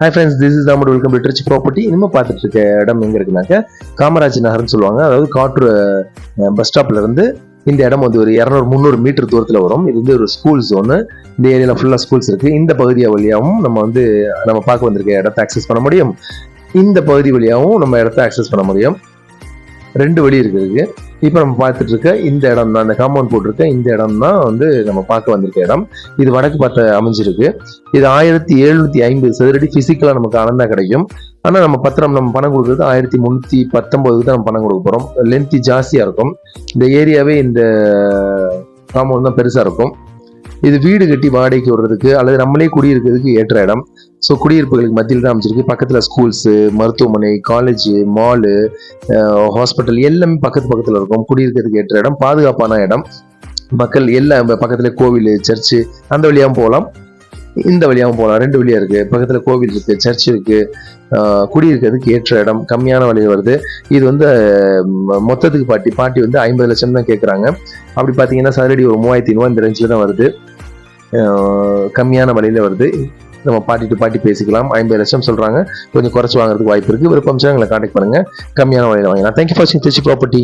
Hi friends this is தாமட் welcome to property இனிமேல் பார்த்துட்டு இருக்க இடம் எங்கே இருக்குனாக்க காமராஜ் நகர்னு சொல்லுவாங்க. அதாவது காற்று பஸ் ஸ்டாப்ல இருந்து இந்த இடம் வந்து ஒரு இரநூறு முந்நூறு மீட்டர் தூரத்தில் வரும். இது வந்து ஒரு ஸ்கூல் ஜோனு இந்த ஏரியாவில் ஃபுல்லாக ஸ்கூல்ஸ் இருக்குது இந்த பகுதியை வழியாகவும் நம்ம வந்து நம்ம பார்க்க வந்திருக்க இடத்த ஆக்சஸ் பண்ண முடியும். இந்த பகுதி வழியாகவும் நம்ம இடத்த ஆக்சஸ் பண்ண முடியும். ரெண்டு வழி இருக்குது இப்போ நம்ம பார்த்துட்டு இருக்க இந்த இடம் தான் இந்த காம்பவுண்ட் போட்டிருக்க இந்த இடம் தான் வந்து நம்ம பார்க்க வந்திருக்க இடம். இது வடக்கு பார்த்த அமைஞ்சிருக்கு. இது ஆயிரத்தி எழுநூத்தி ஐம்பது சதுரடி பிசிக்கலாக நமக்கு அளந்தா கிடைக்கும். ஆனா நம்ம பத்திரம் நம்ம பணம் கொடுக்குறது ஆயிரத்தி முந்நூத்தி பத்தொன்பதுக்கு தான் நம்ம பணம் கொடுக்க போகிறோம் லென்த் ஜாஸ்தியாக இருக்கும். இந்த ஏரியாவே இந்த காம்பவுண்ட் தான் பெருசா இருக்கும். இது வீடு கட்டி வாடகைக்கு விடுறதுக்கு அல்லது நம்மளே குடியிருக்கிறதுக்கு ஏற்ற இடம். ஸோ குடியிருப்புகளுக்கு மத்தியில் தான் அமைச்சிருக்கு பக்கத்தில் ஸ்கூல்ஸு மருத்துவமனை காலேஜ் மாலு ஹாஸ்பிட்டல் எல்லாமே பக்கத்து பக்கத்தில் இருக்கும். குடியிருக்கிறதுக்கு ஏற்ற இடம் பாதுகாப்பான இடம். மக்கள் எல்லாம் பக்கத்தில் கோவில் சர்ச்சு அந்த வழியாகவும் போகலாம். இந்த வழியாகவும் போகலாம். ரெண்டு வழியாக இருக்குது பக்கத்தில் கோவில் இருக்குது சர்ச் இருக்குது குடியிருக்கிறதுக்கு ஏற்ற இடம். கம்மியான வழியில் வருது. இது வந்து மொத்தத்துக்கு பாட்டி பாட்டி வந்து ஐம்பது லட்சம் தான் கேட்குறாங்க அப்படி பார்த்தீங்கன்னா சதுரடி ஒரு மூவாயிரத்தி ஐநூறுவா இந்த ரேஞ்சில் தான் வருது. கம்மியான விலையில வருது. நம்ம பாட்டி டு பாட்டி பேசிக்கலாம். ஐம்பது லட்சம் சொல்றாங்க. கொஞ்சம் குறைச்சு வாங்குறதுக்கு வாய்ப்பு இருக்கு. விருப்பம் எங்களை கான்டாக்ட் பண்ணுங்க. கம்மியான விலையில வாங்கலாம் தேங்க்யூ ஃபார் வாட்சிங் திருச்சி ப்ராப்பர்ட்டி